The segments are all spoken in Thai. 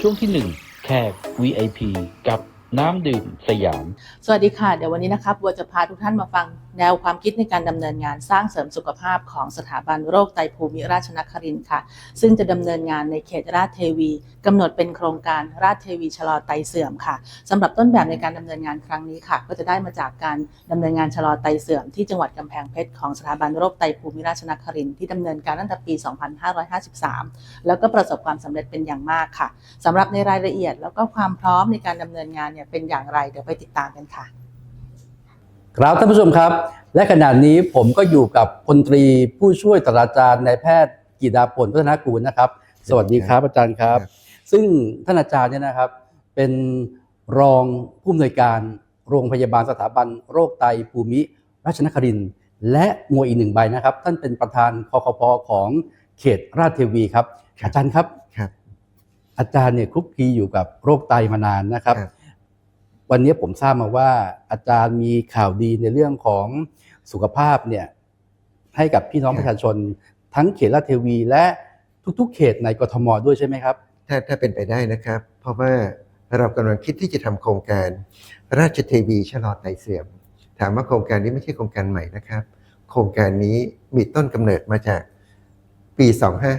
ช่วงที่ 1 แขก VIP กับน้ำดื่มสยาม สวัสดีค่ะ เดี๋ยววันนี้นะครับบัวจะพาทุกท่านมาฟัง แนวความคิดในการดำเนินงานสร้างเสริมสุขภาพของสถาบันโรคไตภูมิราชนครินค่ะ ซึ่งจะดำเนินงานในเขตราชเทวีกำหนดเป็นโครงการราชเทวีชะลอไตเสื่อมค่ะสำหรับต้นแบบในการดำเนินงานครั้งนี้ค่ะ ก็จะได้มาจากการดำเนินงานชะลอไตเสื่อมที่จังหวัดกำแพงเพชรของสถาบันโรคไตภูมิราชนครินที่ดำเนินการตั้งแต่ปี 2553 แล้วก็ประสบความสำเร็จเป็นอย่างมากค่ะสำหรับในรายละเอียดแล้วก็ความพร้อมในการดำเนินงานเนี่ยเป็นอย่างไรเดี๋ยวไปติดตามกันค่ะ ครับท่านผู้ชมครับ และขณะนี้ผมก็อยู่กับพลตรีผู้ช่วยศาสตราจารย์นายแพทย์กิดาพลพัฒนากูลนะครับ สวัสดีครับอาจารย์ครับ ซึ่งท่านอาจารย์เนี่ยนะครับ เป็นรองผู้อำนวยการโรงพยาบาลสถาบันโรคไตภูมิราชนครินทร์และมวยอีกหนึ่งใบนะครับ ท่านเป็นประธานคอคพของเขตราชเทวีครับ อาจารย์ครับครับอาจารย์เนี่ยคลุกคลีอยู่กับโรคไตมานานนะครับครับ วันนี้ผมทราบมาว่าอาจารย์มีข่าวดีในเรื่องของสุขภาพเนี่ยให้กับพี่น้องประชาชน ทั้งเขตลาดเทวีและทุกๆ เขตในกทมด้วยใช่ไหมครับ ถ้าถ้าเป็นไปได้นะครับ เพราะว่าเรากำลังคิดที่จะทำโครงการ ราชเทวีชะลอไตเสื่อม ถามว่าโครงการนี้ไม่ใช่โครงการใหม่นะครับ โครงการนี้มีต้นกำเนิดมาจากปี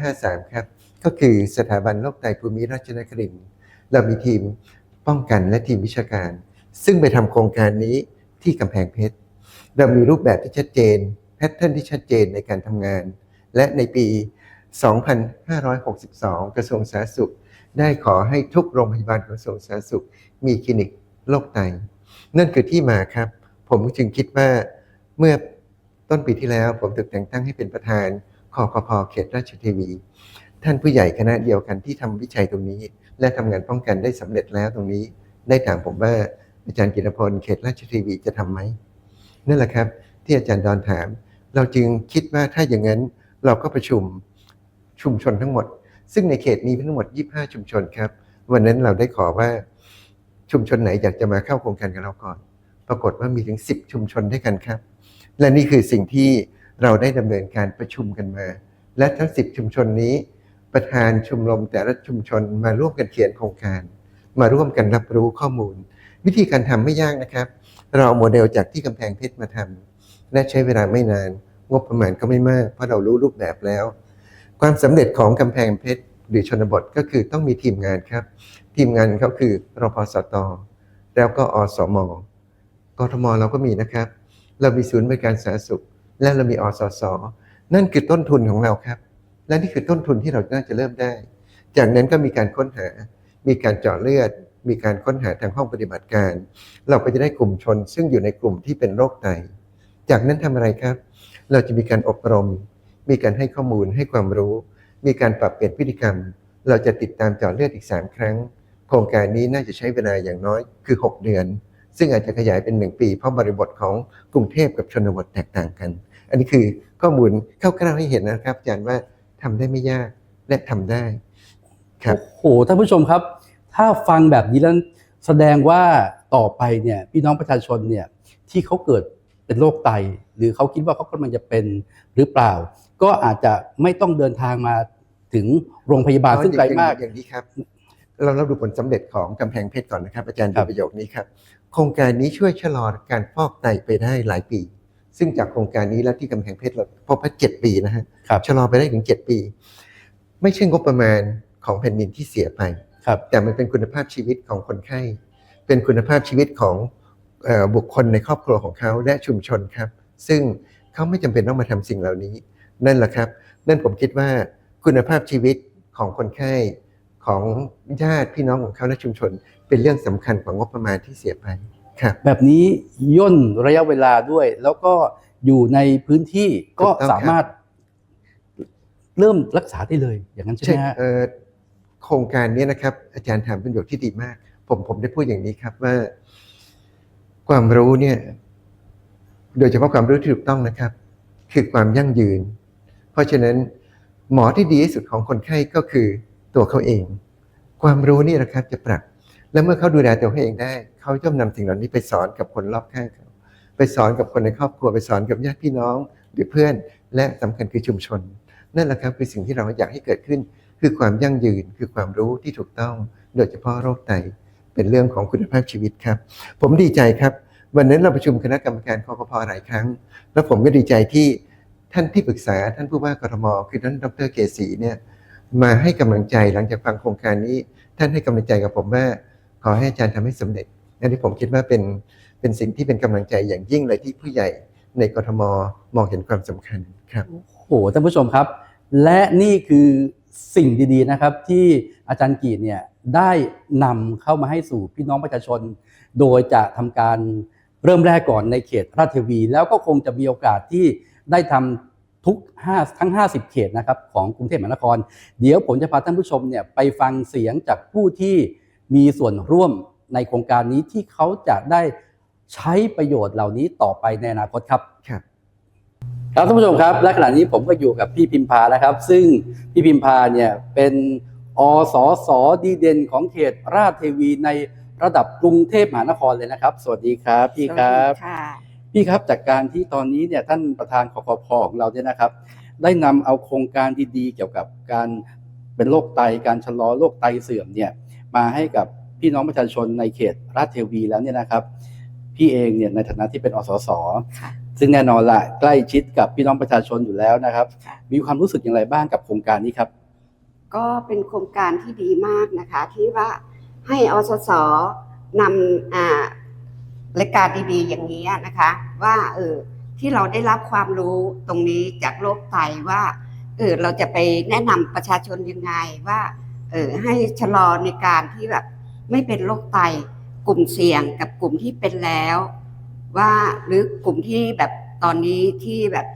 2553 ครับ ก็คือสถาบันโรคไตภูมิราชนครินเรามีทีม ป้องกันและทีมวิชาการ ซึ่งไปทำโครงการนี้ที่กำแพงเพชรเรามีรูปแบบที่ชัดเจนแพทเทิร์นที่ชัดเจนในการทำงาน และในปี 2562 กระทรวงสาธารณสุข ได้ขอให้ทุกโรงพยาบาลกระทรวงสาธารณสุข มีคลินิกโรคไต นั่นคือที่มาครับ ผมจึงคิดว่าเมื่อต้นปีที่แล้วผมถูกแต่งตั้งให้เป็นประธานคอคพเขตราชเทวี ท่านผู้ใหญ่คณะเดียวกันที่ทำวิจัยตรงนี้ และทำงานป้องกันได้สำเร็จแล้วตรงนี้ ได้ถามผมว่าอาจารย์กิตพลเขตราชเทวีจะทำไหมนั่นแหละครับ ที่อาจารย์ดอนถาม เราจึงคิดว่าถ้าอย่างนั้นเราก็ประชุมชุมชนทั้งหมด ซึ่งในเขตนี้มีทั้งหมด 25 ชุมชนครับ วันนั้นเราได้ขอว่าชุมชนไหนอยากจะมาเข้าโครงการกับเราก่อน ปรากฏว่ามีถึง 10 ชุมชนด้วยกันครับ และนี่คือสิ่งที่เราได้ดำเนินการประชุมกันมา และทั้ง 10 ชุมชนนี้ ประธานชุมรมแต่ละชุมชนมาร่วมกันเขียนโครงการ มาร่วมกันรับรู้ข้อมูล วิธีการทำไม่ยากนะครับ เราเอาโมเดลจากที่กำแพงเพชรมาทำและใช้เวลาไม่นาน งบประมาณก็ไม่มาก เพราะเรารู้รูปแบบแล้ว ความสำเร็จของกำแพงเพชรหรือชนบทก็คือต้องมีทีมงานครับ ทีมงานเขาคือรพสต แล้วก็อสมกทมเราก็มีนะครับ เรามีศูนย์บริการสาธารณสุข และเรามีอสส นั่นคือต้นทุนของเราครับ และนี่คือต้นทุนที่เราน่าจะเริ่มได้ จากนั้นก็มีการค้นหา มีการเจาะเลือด มีการค้นหาทางห้องปฏิบัติการ เราก็จะได้กลุ่มชน ซึ่งอยู่ในกลุ่มที่เป็นโรคไต จากนั้นทำอะไรครับ เราจะมีการอบรม มีการให้ข้อมูล ให้ความรู้ มีการปรับเปลี่ยนพฤติกรรม เราจะติดตามเจาะเลือดอีก 3 ครั้ง โครงการนี้น่าจะใช้เวลาอย่างน้อยคือ 6 เดือน ซึ่งอาจจะขยายเป็น 1 ปี เพราะบริบทของกรุงเทพกับชนบทแตกต่างกัน อันนี้คือข้อมูลคร่าวๆให้เห็นนะครับอาจารย์ว่า ทำได้ไม่ยากและทำได้ครับโอ้โหท่านผู้ชมครับ ถ้าฟังแบบนี้แล้วแสดงว่าต่อไปเนี่ยพี่น้องประชาชนเนี่ยที่เขาเกิดเป็นโรคไต หรือเขาคิดว่าเขากำลังจะเป็นหรือเปล่า ก็อาจจะไม่ต้องเดินทางมาถึงโรงพยาบาลซึ่งไกลมากอย่างนี้ครับ เราเราดูผลสำเร็จของกำแพงเพชรก่อนนะครับ อาจารย์ครัดูบประโยคนี้ครับ โครงการนี้ช่วยชะลอการฟอกไตไปได้หลายปี ซึ่งจากโครงการนี้แล้วที่กำแพงเพชรเราพบว่าเจ็ดปีนะฮะครับชะลอไปได้ถึงเจ็ดปี ไม่ใช่งบประมาณของแผ่นดินที่เสียไป ครับแต่มันเป็นคุณภาพชีวิตของคนไข้ เป็นคุณภาพชีวิตของเอ่อบุคคลในครอบครัวของเขาและชุมชนครับ ซึ่งเขาไม่จำเป็นต้องมาทำสิ่งเหล่านี้ นั่นแหละครับ นั่นผมคิดว่าคุณภาพชีวิตของคนไข้ของญาติพี่น้องของเขาและชุมชน เป็นเรื่องสำคัญกว่างบประมาณที่เสียไปครับ แบบนี้ย่นระยะเวลาด้วย แล้วก็อยู่ในพื้นที่ก็ถูกต้องครับสามารถเริ่มรักษาได้เลย อย่างนั้นใช่ไหใช่มฮะเอ่อโครงการนี้นะครับ อาจารย์ถามเป็นประโยชน์ที่ดีมาก ผมผมได้พูดอย่างนี้ครับว่า ความรู้เนี่ย โดยเฉพาะความรู้ที่ถูกต้องนะครับ คือความยั่งยืน เพราะฉะนั้นหมอที่ดีที่สุดของคนไข้ก็คือตัวเขาเอง ความรู้นี่นะครับจะปรับ และเมื่อเขาดูแลตัวเขาเองได้เขาย่อมนำสิ่งเหล่านี้ไปสอนกับคนรอบข้างเขาไปสอนกับคนในครอบครัวไปสอนกับญาติพี่น้องหรือเพื่อน และสำคัญคือชุมชน นั่นแหละครับคือสิ่งที่เราอยากให้เกิดขึ้น คือความยั่งยืนคือความรู้ที่ถูกต้อง โดยเฉพาะโรคไตเป็นเรื่องของคุณภาพชีวิตครับ ผมดีใจครับ วันนั้นเราประชุมคณะกรรมการคอปพหลายครั้ง แล้วผมก็ดีใจที่ท่านที่ปรึกษาท่านผู้ว่ากรทมคือท่านดรเกษีเนี่ยมาให้กำลังใจหลังจากฟังโครงการนี้ ท่านให้กำลังใจกับผมว่า ขอให้อาจารย์ทำให้สำเร็จอันนี้ผมคิดว่าเป็นเป็นสิ่งที่เป็นกำลังใจอย่างยิ่งเลยที่ผู้ใหญ่ในกรทมมองเห็นความสำคัญครับโอ้โหท่านผู้ชมครับ และนี่คือสิ่งดีๆนะครับที่อาจารย์กีดเนี่ยได้นำเข้ามาให้สู่พี่น้องประชาชน โดยจะทำการเริ่มแรกก่อนในเขตราชเทวี แล้วก็คงจะมีโอกาสที่ได้ทำทุก5ทั้ง 50 เขตนะครับของกรุงเทพมหานคร เดี๋ยวผมจะพาท่านผู้ชมเนี่ยไปฟังเสียงจากผู้ที่ มีส่วนร่วมในโครงการนี้ที่เขาจะได้ใช้ประโยชน์เหล่านี้ต่อไปในอนาคตครับ ครับครับท่านผู้ชมครับ และขณะนี้ผมก็อยู่กับพี่พิมพานะครับ ซึ่งพี่พิมพาเนี่ยเป็นอสสดีเด่นของเขตราชเทวีในระดับกรุงเทพมหานครเลยนะครับ สวัสดีครับ พี่ครับสวัสดีค่ะ พี่ครับจากการที่ตอนนี้เนี่ยท่านประธานคอคพของเราเนี่ยนะครับ ได้นำเอาโครงการดีๆ เกี่ยวกับการเป็นโรคไตการชะลอโรคไตเสื่อมเนี่ย มาให้กับพี่น้องประชาชนในเขตราชเทวีแล้วเนี่ยนะครับ พี่เองเนี่ยในฐานะที่เป็นอสสค่ะซึ่งแน่นอนละใกล้ชิดกับพี่น้องประชาชนอยู่แล้วนะครับค่ะมีความรู้สึกอย่างไรบ้างกับโครงการนี้ครับ ก็เป็นโครงการที่ดีมากนะคะ ที่ว่าให้อสสนำอ่ารายการดีๆอย่างนี้นะคะ ว่าเออที่เราได้รับความรู้ตรงนี้จากโรคไตว่าเออเราจะไปแนะนำประชาชนยังไงว่า เออให้ชะลอในการที่แบบไม่เป็นโรคไตกลุ่มเสี่ยงกับกลุ่มที่เป็นแล้ว ว่าหรือกลุ่มที่แบบตอนนี้ที่แบบ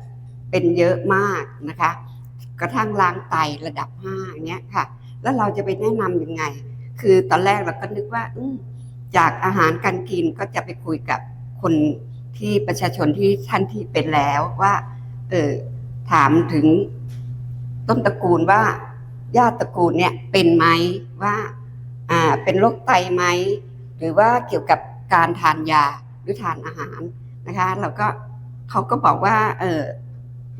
เป็นเยอะมากนะคะ กระทั่งล้างไตระดับห้าอย่างเงี้ยค่ะ แล้วเราจะไปแนะนำยังไง คือตอนแรกเราก็นึกว่าจากอาหารการกินก็จะไปคุยกับคนที่ประชาชนที่ท่านที่เป็นแล้วว่า เออถามถึงต้นตระกูลว่า ญาติตระกูลเนี่ยเป็นไหมว่าอ่าเป็นโรคไตไหมหรือว่าเกี่ยวกับการทานยาหรือทานอาหารนะคะเราก็เขาก็บอกว่าเออ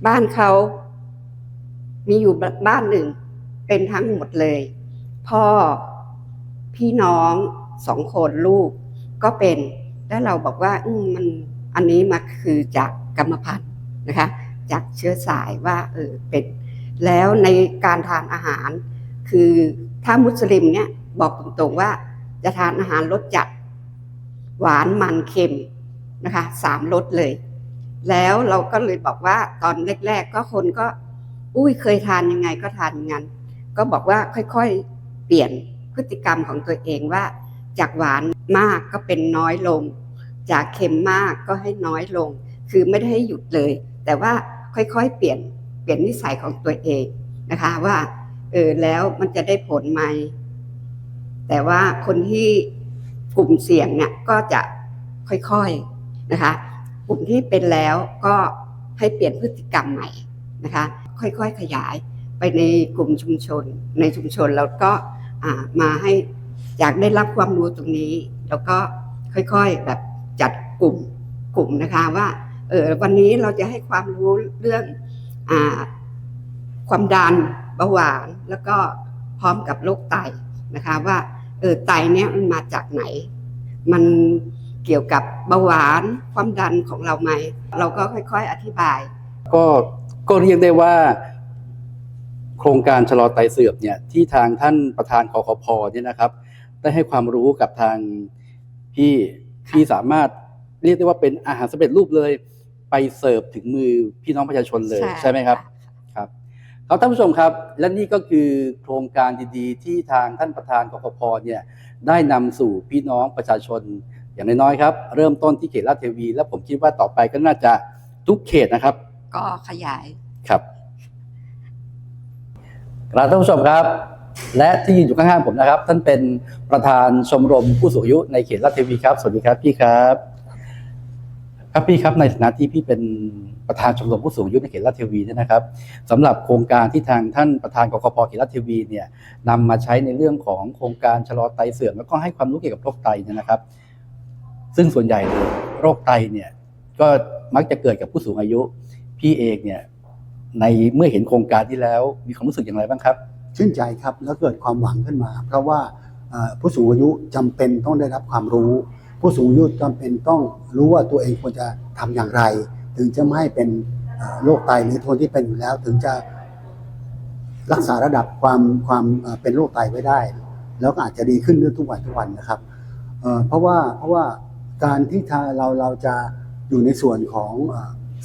บ้านเขามีอยู่บ้านหนึ่ง เป็นทั้งหมดเลย พ่อพี่น้องสองคนลูกก็เป็นแล้วเราบอกว่าอืมมันอันนี้มาคือจากกรรมพันธุ์นะคะ จากเชื้อสายว่าเออเป็น แล้วในการทานอาหาร คือถ้ามุสลิมเนี่ยบอกตรงๆว่าจะทานอาหารรสจัด หวานมันเค็มนะคะสามรสเลย แล้วเราก็เลยบอกว่าตอนแรกๆ ก็คนก็ อุ้ยเคยทานยังไงก็ทานอย่างนั้น ก็บอกว่าค่อยๆ เปลี่ยนพฤติกรรมของตัวเองว่า จากหวานมากก็เป็นน้อยลง จากเค็มมากก็ให้น้อยลง คือไม่ได้ให้หยุดเลย แต่ว่าค่อยๆ เปลี่ยน เปลี่ยนนิสัยของตัวเองนะคะ ว่าเออแล้วมันจะได้ผลไหมแต่ว่าคนที่กลุ่มเสี่ยงเนี่ยก็จะค่อยๆนะคะ กลุ่มที่เป็นแล้วก็ให้เปลี่ยนพฤติกรรมใหม่นะคะ ค่อยๆขยายไปในกลุ่มชุมชน ในชุมชนแล้วก็มาให้อยากได้รับความรู้ตรงนี้ แล้วก็ค่อยๆแบบจัดกลุ่มกลุ่มนะคะว่าเออวันนี้เราจะให้ความรู้เรื่อง ความดันเบาหวานแล้วก็พร้อมกับโรคไตนะคะว่าเออไตเนี้ยมันมาจากไหน มันเกี่ยวกับเบาหวานความดันของเราไหม เราก็ค่อย ๆ อธิบาย ก็ก็เรียกได้ว่า โครงการชะลอไตเสื่อมเนี่ยที่ทางท่านประธานคอคพเนี่ยนะครับ ได้ให้ความรู้กับทางพี่ที่สามารถเรียกได้ว่าเป็นอาหารสำเร็จรูปเลย ไปเสิร์ฟถึงมือพี่น้องประชาชนเลยใช่ใช่ไหมครับครับครับท่านผู้ชมครับ และนี่ก็คือโครงการดีๆ ที่ทางท่านประธานกกพเนี่ยได้นำสู่พี่น้องประชาชนอย่างน้อยๆครับ เริ่มต้นที่เขตลาดเทวี และผมคิดว่าต่อไปก็น่าจะทุกเขตนะครับ ก็ขยายครับครับท่านผู้ชมครับ และที่ยืนอยู่ข้างๆผมนะครับ ท่านเป็นประธานชมรมผู้สูงอายุในเขตลาดเทวีครับ สวัสดีครับพี่ครับ ครับพี่ครับในฐานะที่พี่เป็นประธานชมรมผู้สูงอายุในเขตลาดเทวีเนี่ยนะครับสำหรับโครงการที่ทางท่านประธานกกพเขตลาดเทวีเนี่ยนำมาใช้ในเรื่องของโครงการชะลอไตเสื่อมแล้วก็ให้ความรู้เกี่ยวกับโรคไตเนี่ยนะครับ ซึ่งส่วนใหญ่โรคไตเนี่ยก็มักจะเกิดกับผู้สูงอายุ พี่เองเนี่ยในเมื่อเห็นโครงการที่แล้วมีความรู้สึกอย่างไรบ้างครับ ชื่นใจครับแล้วเกิดความหวังขึ้นมา เพราะว่าผู้สูงอายุจำเป็นต้องได้รับความรู้ ผู้สูงอายุจำเป็นต้องรู้ว่าตัวเองควรจะทำอย่างไร ถึงจะไม่ให้เป็นโรคไตหรือทนที่เป็นอยู่แล้ว ถึงจะรักษาระดับความความเป็นโรคไตไว้ได้ แล้วก็อาจจะดีขึ้นเรื่อยทุกวันทุกวันนะครับเพราะว่าเพราะว่าการที่เราเราจะอยู่ในส่วนของ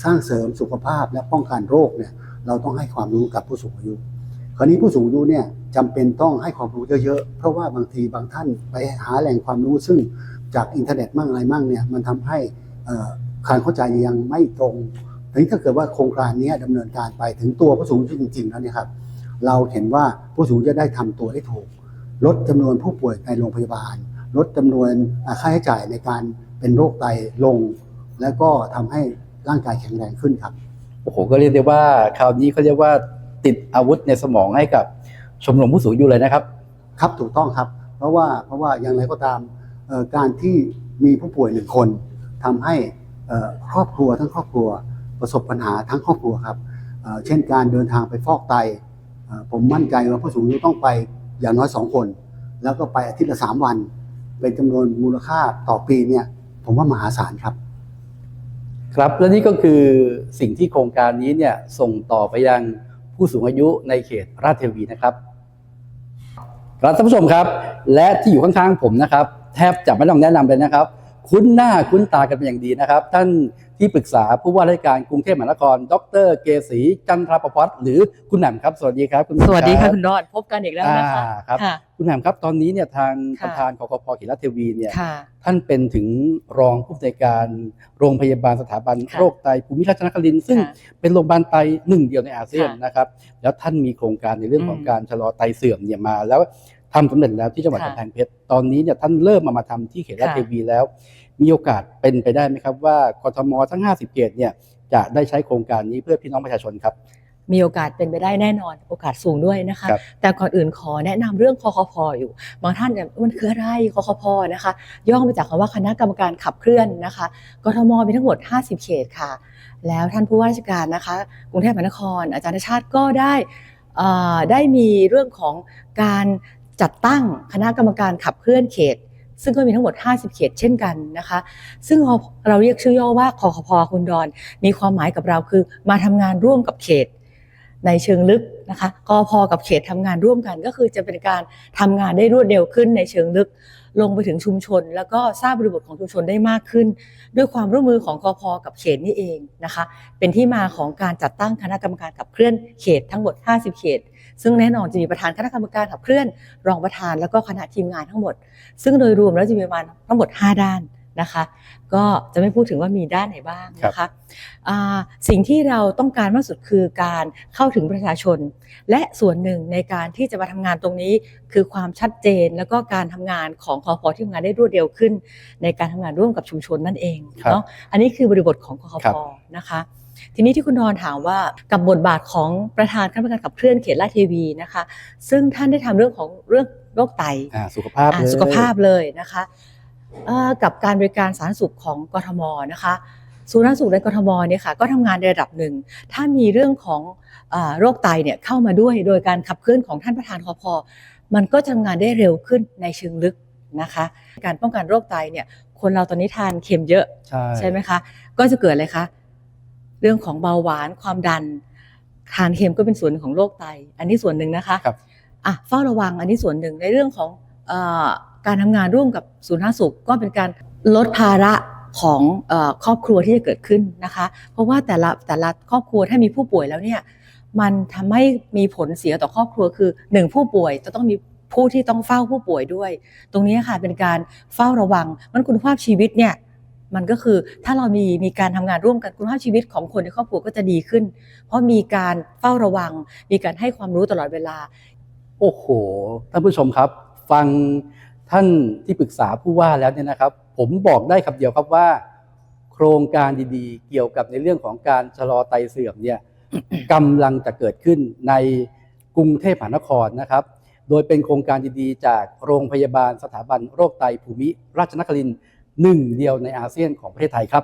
สร้างเสริมสุขภาพและป้องกันโรคเนี่ยเราต้องให้ความรู้กับผู้สูงอายุ คราวนี้ผู้สูงอายุเนี่ยจำเป็นต้องให้ความรู้เยอะๆ เพราะว่าบางทีบางท่านไปหาแหล่งความรู้ซึ่ง จากอินเทอร์เน็ตมั่งอะไรมั่งเนี่ยมันทำให้เอ่อการเข้าใจยังไม่ตรงทีนี้ถ้าเกิดว่าโครงการนี้ดำเนินการไปถึงตัวผู้สูงอายุจริงๆแล้วเนี่ยครับเราเห็นว่าผู้สูงอายุจะได้ทำตัวได้ถูก ลดจำนวนผู้ป่วยในโรงพยาบาล ลดจำนวนอ่าค่าใช้จ่ายในการเป็นโรคไตลง แล้วก็ทำให้ร่างกายแข็งแรงขึ้นครับโอ้โหก็เรียกได้ว่าคราวนี้เขาเรียกว่าติดอาวุธในสมองให้กับชมรมผู้สูงอายุเลยนะครับ ครับถูกต้องครับ เพราะว่าเพราะว่าอย่างไรก็ตามเอ่อ การที่มีผู้ป่วยหนึ่งคนทำให้ครอบครัวทั้งครอบครัวประสบปัญหาทั้งครอบครัวครับเช่นการเดินทางไปฟอกไต ผมมั่นใจว่าผู้สูงอายุต้องไปอย่างน้อยสองคน แล้วก็ไปอาทิตย์ละสามวัน เป็นจำนวนมูลค่าต่อปีเนี่ยผมว่ามหาศาลครับ ครับและนี่ก็คือสิ่งที่โครงการนี้เนี่ยส่งต่อไปยังผู้สูงอายุในเขตราชเทวีนะครับครับท่านผู้ชมครับ และที่อยู่ข้างๆผมนะครับแทบจะไม่ต้องแนะนำเลยนะครับ คุ้นหน้าคุ้นตากันเป็นอย่างดีนะครับ ท่านที่ปรึกษาผู้ว่าราชการกรุงเทพมหานคร ดร เกษีจันทรประพัฒน์หรือคุณแหม่มครับ สวัสดีครับคุณแหม่มสวัสดีค่ะรับคุณรอดพบกันอีกแล้วนะคะอ่าครับค่ะคุณแหม่มครับตอนนี้เนี่ยทางปค่ะระธานกกพเขตราชเทวีเนี่ยค่ะท่านเป็นถึงรองผู้อำนวยการโรงพยาบาลสถาบันค่ะโรคไตภูมิราชนครินทร์ซึ่งค่ะเป็นโรงพยาบาลไตหนึ่งเดียวในอาเซียนค่ะนะครับแล้วท่านมีโครงการในเรื่องของอืมการชะลอไตเสื่อมเนี่ยมาแล้ว ทำสำเร็จแล้วที่จังหวัดค่ะกำแพงเพชรตอนนี้เนี่ยท่านเริ่มมามาทำที่เขตราชค่ะเทวีแล้ว มีโอกาสเป็นไปได้ไหมครับว่ากทมทั้ง 50 เขตเนี่ยจะได้ใช้โครงการนี้เพื่อพี่น้องประชาชนครับ มีโอกาสเป็นไปได้แน่นอนโอกาสสูงด้วยนะคะครับแต่ก่อนอื่นขอแนะนำเรื่องคอคพอยู่ บางท่านเนี่ยมันคืออะไรคอคพนะคะ ย่อมาจากคำว่าคณะกรรมการขับเคลื่อนนะคะกทมมีทั้งหมด 50 เขตค่ะ แล้วท่านผู้ว่าราชการนะคะกรุงเทพมหานคร อาจารย์ชาติก็ได้เอ่อได้มีเรื่องของการ จัดตั้งคณะกรรมการขับเคลื่อนเขต ซึ่งก็มีทั้งหมด 50 เขตเช่นกันนะคะ ซึ่งเราเรียกชื่อย่อว่าคอคพคุณดอน มีความหมายกับเราคือมาทำงานร่วมกับเขตในเชิงลึกนะคะกอพอกับเขตทำงานร่วมกัน ก็คือจะเป็นการทำงานได้รวดเร็วขึ้นในเชิงลึก ลงไปถึงชุมชน แล้วก็ทราบบริบทของชุมชนได้มากขึ้น ด้วยความร่วมมือของกอพอกับเขตนี่เองนะคะ เป็นที่มาของการจัดตั้งคณะกรรมการขับเคลื่อนเขตทั้งหมด 50 เขต ซึ่งแน่นอนจะมีประธานคณะกรรมการขับเคลื่อน รองประธานแล้วก็คณะทีมงานทั้งหมด ซึ่งโดยรวมแล้วจะมีประมาณทั้งหมด 5 ด้านนะคะ ก็จะไม่พูดถึงว่ามีด้านไหนบ้างนะคะอ่าสิ่งที่เราต้องการมากสุดคือการเข้าถึงประชาชน และส่วนหนึ่งในการที่จะมาทำงานตรงนี้ คือความชัดเจนแล้วก็การทำงานของคอพอที่ทำงานได้รวดเร็วขึ้น ในการทำงานร่วมกับชุมชนนั่นเองครับเนาะอันนี้คือบริบทของคอครัพบนะคะ ทีนี้ที่คุณดอนถามว่ากับบทบาทของประธานคณะกรรมการขับเคลื่อนเขตลาดเทวีนะคะ ซึ่งท่านได้ทำเรื่องของเรื่องโรคไตอ่าสุขภาพอ่าเลยสุขภาพเลยนะคะเอ่อกับการบริการสาธารณสุขของกทมนะคะศูนย์สาธารณสุขในกทมเนี่ยค่ะก็ทำงานในระดับหนึ่ง ถ้ามีเรื่องของเอ่อโรคไตเนี่ยเข้ามาด้วยโดยการขับเคลื่อนของท่านประธานคอพอมันก็จะทำงานได้เร็วขึ้นในเชิงลึกนะคะการป้องกันโรคไตเนี่ยคนเราตอนนี้ทานเค็มเยอะใช่ใช่ไหมคะก็จะเกิดอะไรคะ เรื่องของเบาหวานความดันทานเค็มก็เป็นส่วนหนึ่งของโรคไต อันนี้ส่วนหนึ่งนะคะครับอะเฝ้าระวังอันนี้ส่วนหนึ่งในเรื่องของเออการทำงานร่วมกับศูนย์สาธารณสุขก็เป็นการลดภาระของเออครอบครัวที่จะเกิดขึ้นนะคะ เพราะว่าแต่ละแต่ละครอบครัวถ้ามีผู้ป่วยแล้วเนี่ยมันทำให้มีผลเสียต่อครอบครัวคือหนึ่งผู้ป่วยจะต้องมีผู้ที่ต้องเฝ้าผู้ป่วยด้วย ตรงนี้ค่ะเป็นการเฝ้าระวังมันคุณภาพชีวิตเนี่ย มันก็คือถ้าเรามีมีการทำงานร่วมกันคุณภาพชีวิตของคนในครอบครัวก็จะดีขึ้น เพราะมีการเฝ้าระวัง มีการให้ความรู้ตลอดเวลา โอ้โหท่านผู้ชมครับ ฟังท่านที่ปรึกษาผู้ว่าแล้วเนี่ยนะครับ ผมบอกได้คำเดียวครับว่า โครงการดีๆ เกี่ยวกับในเรื่องของการชะลอไตเสื่อมเนี่ยกำลังจะเกิดขึ้นในกรุงเทพมหานครนะครับ โดยเป็นโครงการดีๆ จากโรงพยาบาลสถาบันโรคไตภูมิ ราชนครินทร์ หนึ่งเดียวในอาเซียนของประเทศไทยครับ